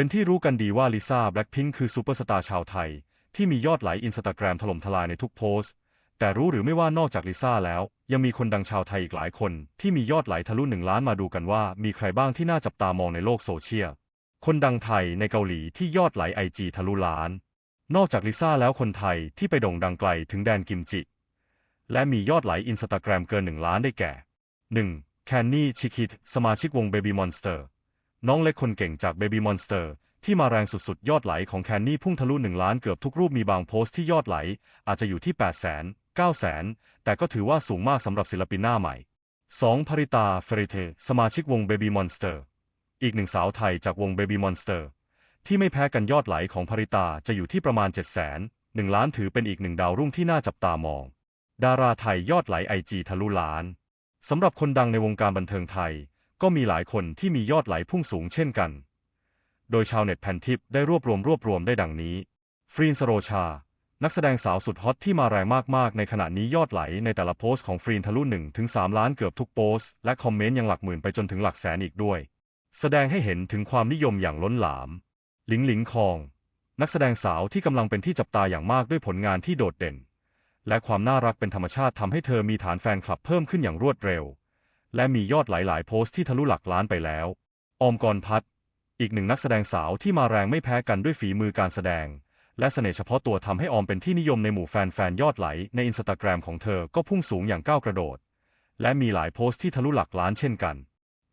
เป็นที่รู้กันดีว่าลิซ่าแบล็คพิงค์คือซูเปอร์สตาร์ชาวไทย ที่มียอดไลอินสตาแกรมถล่มทลายในทุกโพสต์ แต่รู้หรือไม่ว่านอกจากลิซ่าแล้ว ยังมีคนดังชาวไทยอีกหลายคน ที่มียอดไลทะลุหนึ่งล้านมาดูกันว่ามีใครบ้างที่น่าจับตามองในโลกโซเชียลคนดังไทยในเกาหลีที่ยอดไหลไอจีทะลุล้าน นอกจากลิซ่าแล้วคนไทยที่ไปโด่งดังไกลถึงแดนกิมจิ และมียอดไหลอินสตาแกรมเกินหนึ่งล้านได้แก่ 1. แคนนี่ชิคิดสมาชิกวง Baby Monster น้องเล็กคนเก่งจาก Baby Monster ที่มาแรงสุดๆ ยอดไหลของแคนนี่พุ่งทะลุหนึ่งล้านเกือบทุกรูปมีบางโพสต์ที่ยอดไหล อาจจะอยู่ที่8 0 0 0 0 0 9 0 0 0 0 แต่ก็ถือว่าสูงมากสำหรับศิลปินหน้าใหม่ 2. ภริตาเฟริเท สมาชิกวง Baby Monster อีกหนึ่งสาวไทยจากวง Baby Monster ที่ไม่แพ้กันยอดไหลของภริตาจะอยู่ที่ประมาณ 7 0 0 0 0 0 1ล้านถือเป็นอีกหนึ่งดาวรุ่งที่น่าจับตามอง ดาราไทยยอดไหลไอจีทะลุล้านสำหรับคนดังในวงการบันเทิงไทย ก็มีหลายคนที่มียอดไหลพุ่งสูงเช่นกัน โดยชาวเน็ตแผ่นทิปได้รวบรวมรวบรวมได้ดังนี้ ฟรีนสโรชา นักแสดงสาวสุดฮอตที่มาแรงมากๆ ในขณะนี้ยอดไหลในแต่ละโพสต์ของฟรีนทะลุ1ถึง3ล้านเกือบทุกโพสต์และคอมเมนต์ยังหลักหมื่นไปจนถึงหลักแสนอีกด้วย แสดงให้เห็นถึงความนิยมอย่างล้นหลาม หลิงหลิงคอง นักแสดงสาวที่กำลังเป็นที่จับตาอย่างมากด้วยผลงานที่โดดเด่น และความน่ารักเป็นธรรมชาติทำให้เธอมีฐานแฟนคลับเพิ่มขึ้นอย่างรวดเร็ว และมียอดหลาย ๆ โพสต์ที่ทะลุหลักล้านไปแล้ว ออมกรพัฒน์อีกหนึ่งนักแสดงสาวที่มาแรงไม่แพ้กันด้วยฝีมือการแสดง และเสน่ห์เฉพาะตัวทำให้ออมเป็นที่นิยมในหมู่แฟน ๆ ยอดไหลในอินสตาแกรมของเธอก็พุ่งสูงอย่างก้าวกระโดด และมีหลายโพสต์ที่ทะลุหลักล้านเช่นกัน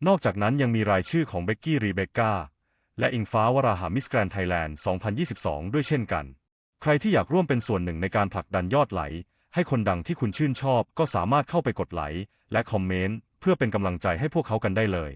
นอกจากนั้นยังมีรายชื่อของเบกกี้รีเบคก้าและอิงฟ้าวราหามิสแกรนไทยแลนด์ 2022 ด้วยเช่นกัน ใครที่อยากร่วมเป็นส่วนหนึ่งในการผลักดันยอดไหล ให้คนดังที่คุณชื่นชอบก็สามารถเข้าไปกดไลค์และคอมเมนต์ เพื่อเป็นกำลังใจให้พวกเขากันได้เลย